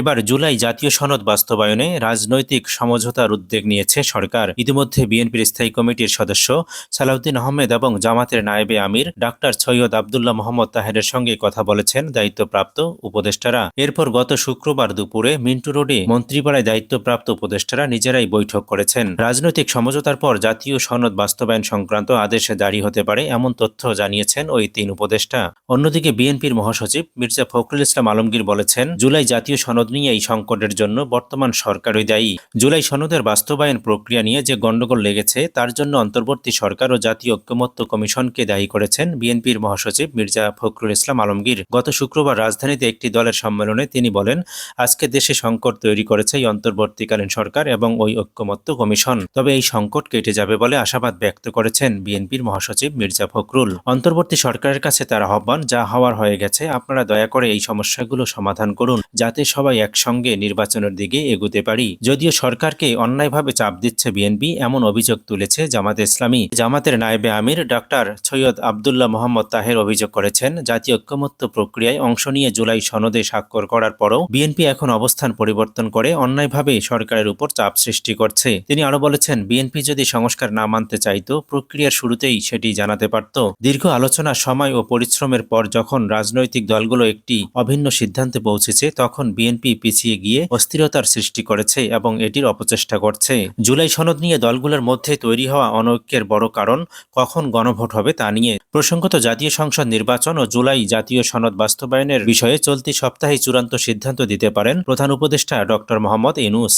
এবার জুলাই জাতীয় সনদ বাস্তবায়নে রাজনৈতিক সমঝোতার উদ্যোগ নিয়েছে সরকার। ইতিমধ্যে বিএনপির স্থায়ী কমিটির সদস্য সালাউদ্দিন আহমেদ এবং জামাতের নায়েবে আমির ডাক্তার সৈয়দ আবদুল্লাহ মোহাম্মদ তাহেরের সঙ্গে কথা বলেছেন দায়িত্বপ্রাপ্ত উপদেষ্টারা। এরপর গত শুক্রবার দুপুরে মিন্টু রোডে মন্ত্রীপাড়ায় দায়িত্বপ্রাপ্ত উপদেষ্টারা নিজেরাই বৈঠক করেছেন। রাজনৈতিক সমঝোতার পর জাতীয় সনদ বাস্তবায়ন সংক্রান্ত আদেশে জারি হতে পারে এমন তথ্য জানিয়েছেন ওই তিন উপদেষ্টা। অন্যদিকে বিএনপির মহাসচিব মির্জা ফখরুল ইসলাম আলমগীর বলেছেন, জুলাই জাতীয় সনদ নিয়ে এই সংকটের জন্য বর্তমান সরকারই দায়ী। জুলাই সনদের বাস্তবায়ন প্রক্রিয়া নিয়ে যে গণ্ডগোল লেগেছে, তার জন্য অন্তর্বর্তী সরকার ও জাতীয় ঐক্যমত্য কমিশনকে দায়ী করেছেন বিএনপির মহাসচিব মির্জা ফখরুল ইসলাম আলমগীর। গত শুক্রবার রাজধানীতে একটি দলের সম্মেলনে তিনি বলেন, আজকে দেশে সংকট তৈরি করেছে এই অন্তর্বর্তীকালীন সরকার এবং ওই ঐক্যমত্য কমিশন। তবে এই সংকট কেটে যাবে বলে আশাবাদ ব্যক্ত করেছেন বিএনপির মহাসচিব মির্জা ফখরুল। অন্তর্বর্তী সরকারের কাছে তার আহ্বান, যা হওয়ার হয়ে গেছে, আপনারা দয়া করে এই সমস্যাগুলো সমাধান করুন। যাতে সবাই একসঙ্গে নির্বাচনের দিকে এগুতে পারি। যদিও সরকারকে অন্যায়ভাবে চাপ দিচ্ছে বিএনপি, এমন অভিযোগ তুলেছে জামাত ইসলামী। জামাতের নায়েবে আমির ডাক্তার সৈয়দ আবদুল্লাহ মোহাম্মদ তাহের অভিযোগ করেছেন, জাতীয় ঐক্যমত্য প্রক্রিয়ায় অংশ নিয়ে জুলাই সনদে স্বাক্ষর করার পরও বিএনপি এখন অবস্থান পরিবর্তন করে অন্যায়ভাবে সরকারের উপর চাপ সৃষ্টি করছে। তিনি আরও বলেছেন, বিএনপি যদি সংস্কার না মানতে চাইতো, প্রক্রিয়ার শুরুতেই সেটি জানাতে পারত। দীর্ঘ আলোচনা সময় ও পরিশ্রমের পর যখন রাজনৈতিক দলগুলো একটি অভিন্ন সিদ্ধান্তে পৌঁছেছে, তখন বিএনপি পিছিয়ে গিয়ে অস্থিরতার সৃষ্টি করেছে এবং এটির অপচেষ্টা করছে। জুলাই সনদ নিয়ে দলগুলোর মধ্যে তৈরি হওয়া অনৈক্যের বড় কারণ কখন গণভোট হবে তা নিয়ে। প্রসঙ্গত, জাতীয় সংসদ নির্বাচন ও জুলাই জাতীয় সনদ বাস্তবায়নের বিষয়ে চলতি সপ্তাহে চূড়ান্ত সিদ্ধান্ত দিতে পারেন প্রধান উপদেষ্টা ডক্টর মোহাম্মদ ইনুস